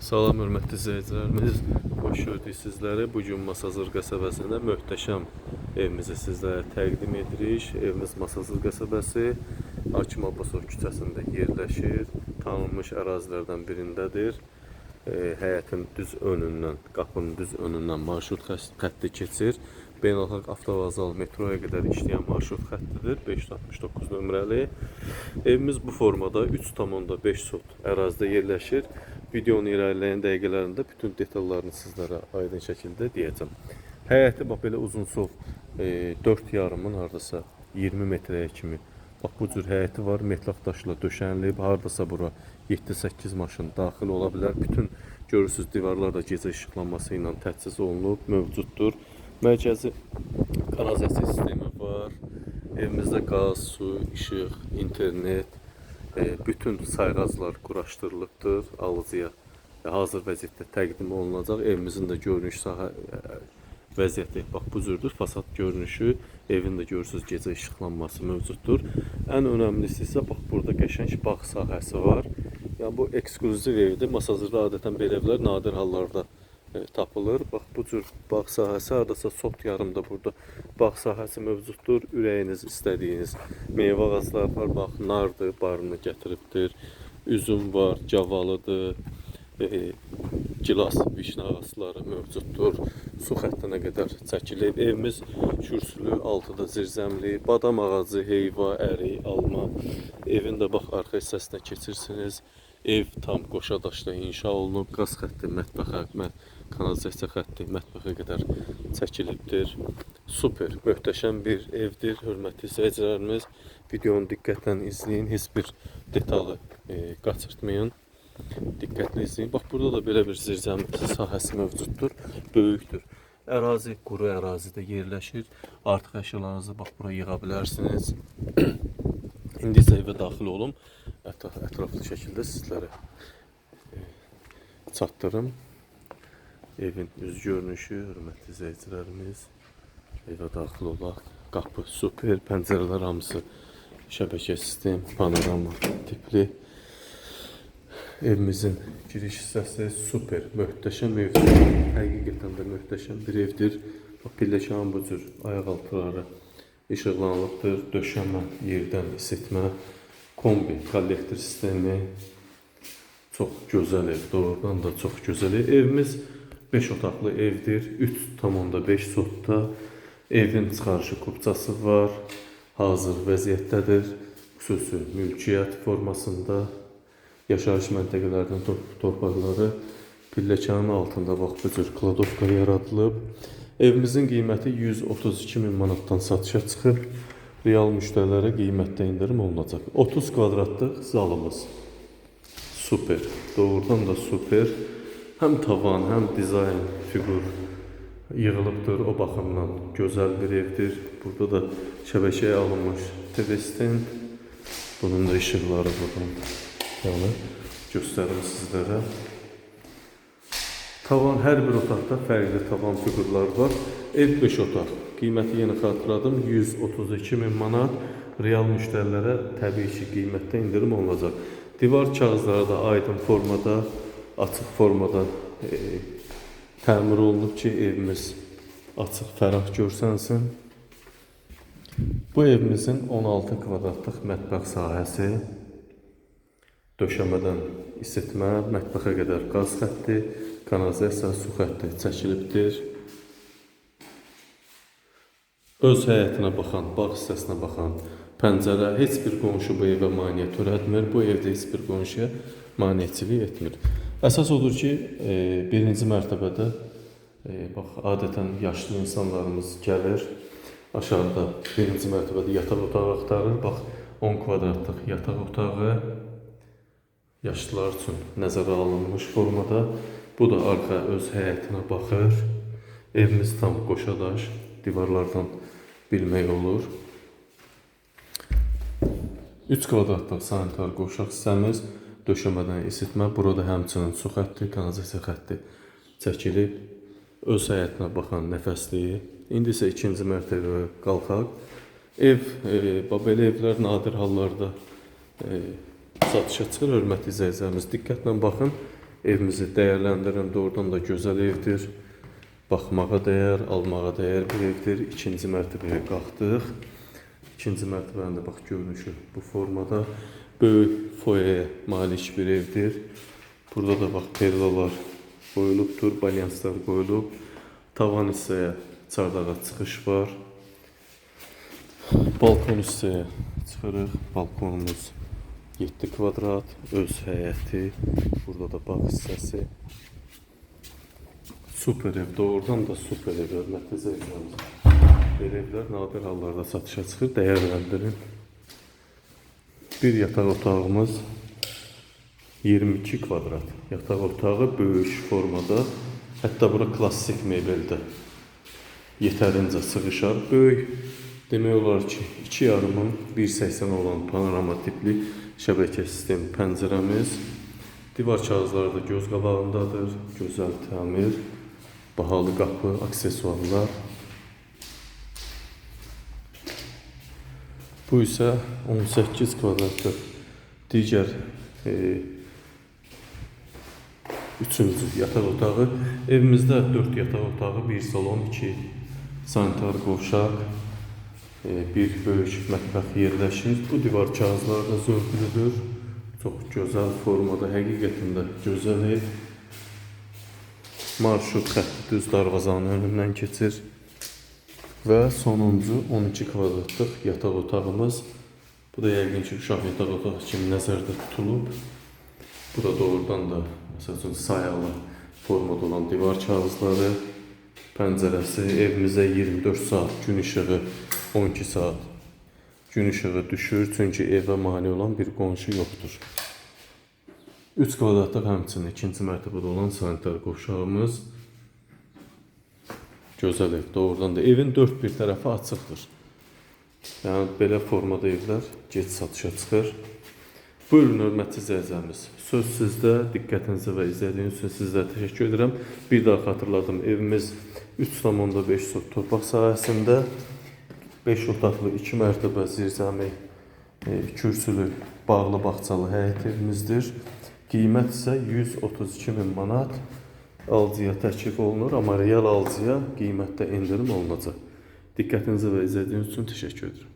Salam hörmətli izləyicilərimiz. Xoş gördük sizləri. Bu gün Masazır qəsəbəsində möhtəşəm evimizi sizlərə təqdim edirik. Evimiz Masazır qəsəbəsi Hakim Abbasov küçəsində yerləşir. Tanınmış ərazilərdən birindədir. E, həyətin düz önündən, qapının düz önündən marşrut xətti keçir. Beynəlxalq avtovağzal metroya qədər işləyən marşrut xəttidir. 569 nömrəli. Evimiz bu formada 3,5 sot ərazidə yerləşir. Videonun irəliləyən dəqiqələrində bütün detallarını sizlərə aydın şəkildə deyəcəm. Həyəti bax belə uzunsov e, 4 yarımın hardasa 20 metrəyə kimi bax bu cür həyəti var. Metlaq daşla döşənilib. Hardasa bura 7-8 maşın daxil ola bilər. Bütün görürsüz divarlar da gecə işıqlanması ilə təchiz olunub, mövcuddur. Mərkəzi kanalizasiya sistemi var. Evimizdə qaz, su, işıq, internet, bütün sayğaclar quraşdırılıbdır alıcıya e, hazır vəziyyətdə təqdim olunacaq. Evimizin də görünüş sahə e, vəziyyəti bax bu cürdür. Fasad görünüşü, evin də görürsüz gecə işıqlanması mövcuddur. Ən önəmlisi isə bax burada qəşəng bağ sahəsi var. Yəni bu ekskluziv evdir. Masazırda adətən belə evlər nadir hallarda e, tapılır. Bax bu cür bağ sahəsi hardasa sot yarımda burada bağ sahəsi mövcuddur. Ürəyiniz istədiyiniz meyvə ağacları var. Bax nardır, barını gətiribdir. Üzüm var, cavalıdır. E, gilas, vişne ağacları mövcuddur. Su xəttinə qədər çəkilib. Evimiz kürsülü, altıda zirzəmli, badam ağacı, heyva, əri, alma. Evin də bax arxa hissəsinə keçirsiniz. Ev tam qoşa daşla inşa olunub. Qaz xətti, mətbəxə, mə kanalizasiya xətti mətbəxə qədər çəkilibdir. Super, möhtəşəm bir evdir. Hörmətli izləyicilərimiz, videonu diqqətlə izləyin. Heç bir detalı e, qaçırtmayın. Diqqətli izləyin. Bax burada da belə bir zirzəmi sahəsi mövcuddur. Böyükdür. Ərazi quru ərazidə yerləşir. Artıq əşyalarınızı bax bura yığa bilərsiniz. İndi isə evə daxil olum. Ətraf, ətraflı şəkildə sizlərə e, çatdırım. Evin üz görünüşü, hörmətli izləyicilərimiz. Evə daxil olaq. Qapı super, pəncərələr hamısı şəbəkə sistem, panorama tipli. Evimizin giriş hissəsi super, möhtəşəm evdir. Həqiqətən də möhtəşəm bir evdir. Bax, pilləkən bu cür ayaq altıları işıqlanılıbdır. Döşəmə, yerdən isitmə, kombi, kollektor sistemi. Çox gözəl ev, doğrudan da çox gözəl ev. Evimiz 5 otaqlı evdir. 3,5 sotda. Evin çıxarışı kupçası var. Hazır vəziyyətdədir. Xüsusi mülkiyyət formasında yaşayış məntəqələrinin tor torpaqları pilləkənin altında bax bu cür kladovka yaradılıb. Evimizin qiyməti 132 min manatdan satışa çıxıb. Real müştərilərə qiymətdə endirim olunacaq. 30 kvadratlıq zalımız. Super. Doğrudan da super. Həm tavan, həm dizayn, fiqur yığılıbdır. O baxımdan gözəl bir evdir. Burada da şəbəkəyə alınmış TV stand. Bunun da işıqları buradan yəni göstərim sizlərə. Tavan hər bir otaqda fərqli tavan fiqurlar var. Ev 5 otaq. Qiyməti yenə xatırladım 132 min manat. Real müştərilərə təbii ki, qiymətdə endirim olunacaq. Divar kağızları da aydın formada, açıq formada e, təmir olunub ki, evimiz açıq, fərah görsənsin. Bu evimizin 16 kvadratlıq mətbəx sahəsi, döşəmədən isitmə, mətbəxə qədər qaz xətti, kanalizasiya su xətti çəkilibdir. Öz həyətinə baxan, bağ hissəsinə baxan pəncərə heç bir qonşu bu evə maneə törətmir. Bu evdə heç bir qonşuya maneəçilik etmir. Əsas odur ki, e, birinci mərtəbədə e, bax adətən yaşlı insanlarımız gəlir. Aşağıda birinci mərtəbədə yataq otağı axtarır. Bax 10 kvadratlıq yataq otağı yaşlılar üçün nəzərə alınmış formada. Bu da arxa öz həyətinə baxır. Evimiz tam qoşadaş, divarlardan bilmək olur. 3 kvadratlıq sanitar qovşaq hissəmiz, döşəmədən isitmə, burada həmçinin su xətti, kanalizasiya xətti çəkilib. Öz həyətinə baxan nəfəsliyi. İndi isə ikinci mərtəbəyə qalxaq. Ev, e, belə evlər nadir hallarda e, satışa çıxır. Hörmətli izləyicilərimiz, diqqətlə baxın. evimizi dəyərləndirin. Doğrudan da gözəl evdir. Baxmağa dəyər, almağa dəyər bir evdir. İkinci mərtəbəyə qalxdıq. İkinci mərtəbənin də bax görünüşü bu formada böyük foyaya malik bir evdir. Burada da bax perlalar qoyulubdur, balyanslar qoyulub. Tavan hissəyə çardağa çıxış var. Balkon hissəyə çıxırıq. Balkonumuz 7 kvadrat, öz həyəti, burada da bağ hissəsi. Super ev, doğrudan da super ev, hörmətli izləyicilərimiz. Belə evlər nadir hallarda satışa çıxır, dəyərləndirin. Bir yataq otağımız 22 kvadrat. Yataq otağı böyük formada, hətta bura klassik mebeldə yetərincə sığışar. Böyük demək olar ki, 2 yarımın 1.80 olan panorama tipli şəbəkə sistem pəncərəmiz. Divar kağızları da göz qabağındadır. Gözəl təmir, bahalı qapı, aksesuarlar. Bu isə 18 kvadratlıq digər e, üçüncü yataq otağı. Evimizdə 4 yataq otağı, 1 salon, 2 sanitar qovşaq, bir böyük mətbəx yerləşir. Bu divar kağızları da zövqlüdür. Çox gözəl formada, həqiqətən də gözəl ev. Marşrut xətti düz darvazanın önündən keçir. Və sonuncu 12 kvadratlıq yataq otağımız. Bu da yəqin ki, uşaq yataq otağı kimi nəzərdə tutulub. Bu da doğrudan da məsəl üçün sayalı formada olan divar kağızları, pəncərəsi evimizə 24 saat gün işığı, 12 saat gün işığı düşür, çünki evə mane olan bir qonşu yoxdur. 3 kvadratlıq həmçinin ikinci mərtəbədə olan sanitar qovşağımız. Gözəl ev, doğrudan da evin dörd bir tərəfi açıqdır. Yəni belə formada evlər gec satışa çıxır. Buyurun hörmətli izləyicilərimiz. Söz sizdə. Diqqətinizə və izlədiyiniz üçün sizlərə təşəkkür edirəm. Bir daha xatırladım. Evimiz 3.5 sot torpaq sahəsində 5 otaqlı 2 mərtəbə zirzəmi e, kürsülü bağlı bağçalı həyət evimizdir. Qiymət isə 132 min manat alıcıya təklif olunur, amma real alıcıya qiymətdə endirim olunacaq. Diqqətinizə və izlədiyiniz üçün təşəkkür edirəm.